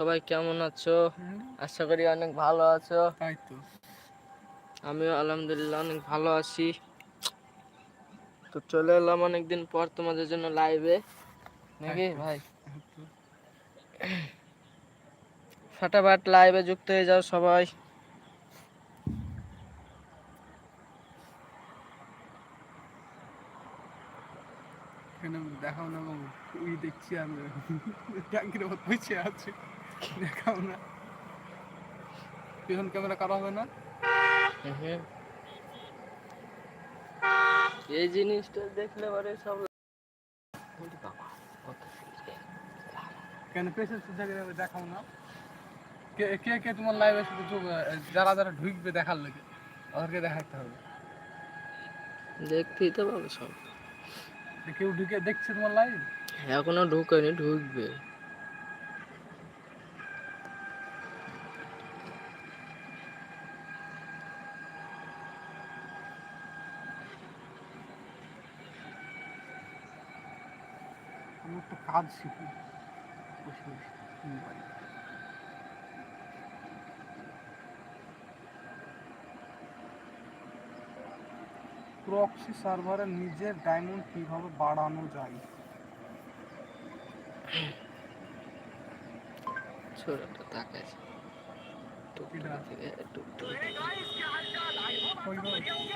সবাই কেমন আছো? আশা করি অনেক ভালো আছো। আমিও আলহামদুলিল্লাহ অনেক ভালো আছি। তো চলে এলাম অনেকদিন পর তোমাদের জন্য লাইভে নাকি ভাই? ফাটাফাট লাইভে যুক্ত হয়ে যাও সবাই। দেখাও না দেখছি আমি ট্যাঙ্কির দেখাও না পিছন ক্যামেরা করা হবে না। এই জিনিসটা দেখলে পরে সব। কেন পেছন সুযোগ দেখাও না। কে কে কে তোমার লাইভে শুধু যারা যারা ঢুকবে দেখার লাগে ওদেরকে দেখাতে হবে। দেখতেই তো পাবে সব। কেউ ঢুকে দেখছে তোমার লাইভ এখনও ঢুকেনি ঢুকবে। একটা কাজ শিখি। বসে বসে প্রক্সি সার্ভারে নিজের ডায়মন্ড কীভাবে বাড়ানো যায়? ছোটটা তাকাইছে টুকটুকি থেকে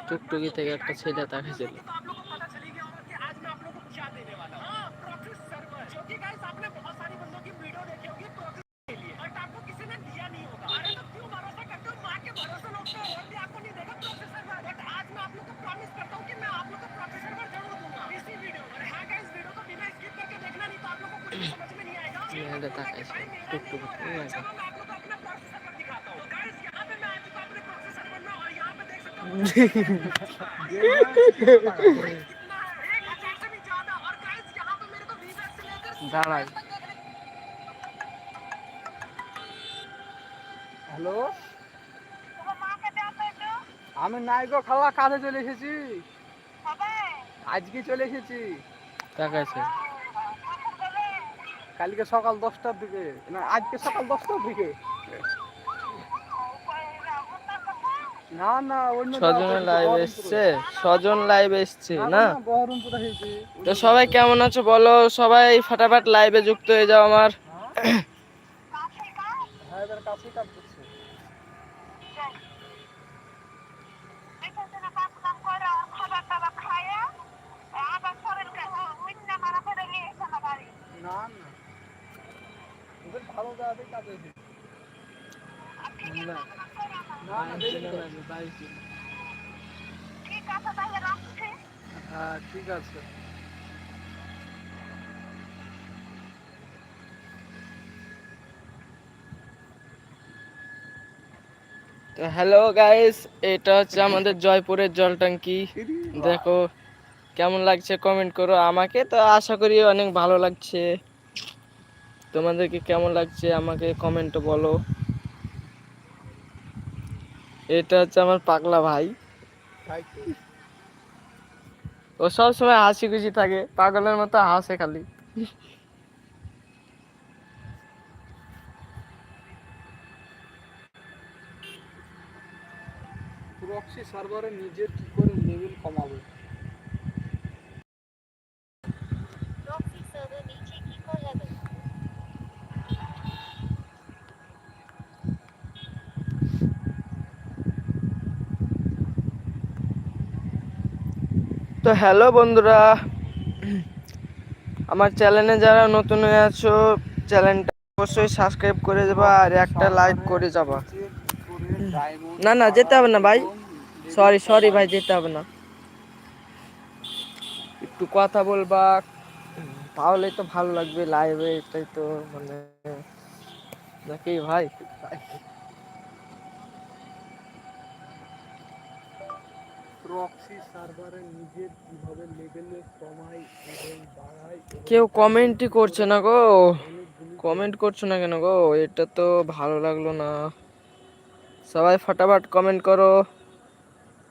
টুকটুকি থেকে। একটা ছেলে তাকাইছিল মেয়েটা তাকাইছে টুকটুকি। দাঁড়াই। হ্যালো? আমি নাই গো খালা কাজে চলে এসেছি। আজকে চলে এসেছি। তাকাইছে। কালকে সকাল দশটার দিকে না আজকে সকাল দশটার দিকে। না না অন্য ছজন লাইভ এসছে ছজন লাইভ এসছে না তো সবাই কেমন আছো বলো সবাই ফাটাফাট লাইভে যুক্ত হয়ে যাও আমার। হ্যাঁ কাছে কাছেই কাজ করছে না না ওদের ভালো জায়গাতেই কাজ হয়েছে না, না না দেরি তো। হ্যাঁ ঠিক আছে হ্যালো গাইস এটা হচ্ছে আমাদের জয়পুরের জল ট্যাঙ্কি। দেখো, কেমন লাগছে কমেন্ট করো আমাকে, তো আশা করি অনেক ভালো লাগছে। তোমাদেরকে কেমন লাগছে আমাকে কমেন্টে বলো। এটা হচ্ছে আমার পাগলা ভাই। ও সব সময় হাসি খুশি থাকে, পাগলের মতো হাসে খালি। প্রক্সি সার্ভারে নিজের কি করে লেভেল কমাবো? তো হ্যালো বন্ধুরা, আমার চ্যানেলে যারা নতুন হয়ে আছো চ্যানেলটা অবশ্যই সাবস্ক্রাইব করে দেবা আর একটা লাইক করে যাবা। না না, যেতে হবে না ভাই। সরি সরি ভাই, যেতে হবে না। একটু কথা বলবা তাহলে তো ভালো লাগবে লাইভে এটাই তো মানে নাকি ভাই? প্রক্সি সার্ভারে নিজের কীভাবে লেভেল কমাই এবং বাড়াই কেউ কমেন্টই করছে না গো। কমেন্ট করছ না কেন গো? এটা তো ভালো লাগল না। সবাই ফটাফট কমেন্ট করো আল্লাহ ও সুন্দরভাবে সেটআপ করে নিতে পারবে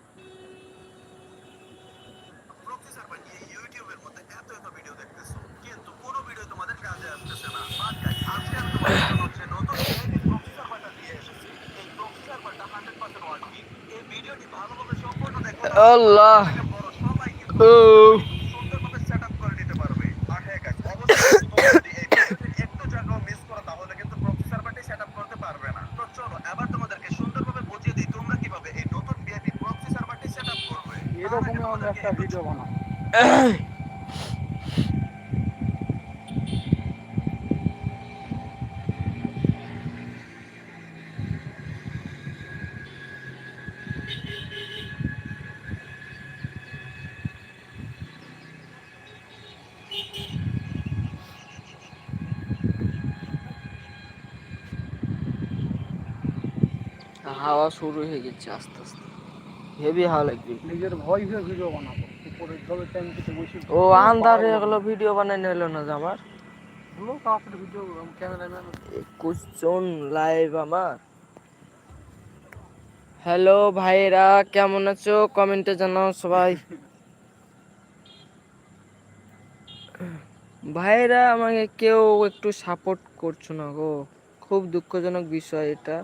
আর হ্যাঁ guys, অবশ্যই তোমরা যদি এই ভিডিওটির একটু জায়গাও মিস করো তাহলে কিন্তু প্রক্সি সার্ভারটি সেটআপ করতে পারবে না তো চলো এবার তোমাদেরকে সুন্দরভাবে বুঝিয়ে দিই তোমরা কীভাবে এই নতুন ভিআইপি প্রক্সি সার্ভারটি সেটআপ ও। এরকমই আমরা একটা ভিডিও বানাবো। হাওয়া শুরু হয়ে গেছে আস্তে আস্তে। হেভি হাওয়া লাগবে। নিজের ভয়েসে ভিডিও বানাবো। উপরে জলের ট্যাঙ্কিতে বসে ও আন্ধার হয়ে গেল ভিডিও বানানো হলো না যে আমার ক্যামেরাম্যান লাইভ আমার। হ্যালো ভাইরা কেমন আছো? কমেন্টে জানাও সবাই। ভাইরা আমাকে কেউ একটু সাপোর্ট করছ না গো। খুব দুঃখজনক বিষয় এটা।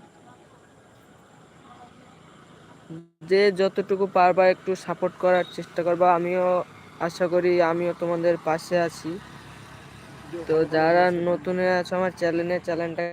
যে যতটুকু পারবা একটু সাপোর্ট করার চেষ্টা করবা, আমিও আশা করি আমিও তোমাদের পাশে আছি। তো যারা নতুন আছো আমার চ্যানেলে চ্যানেলটা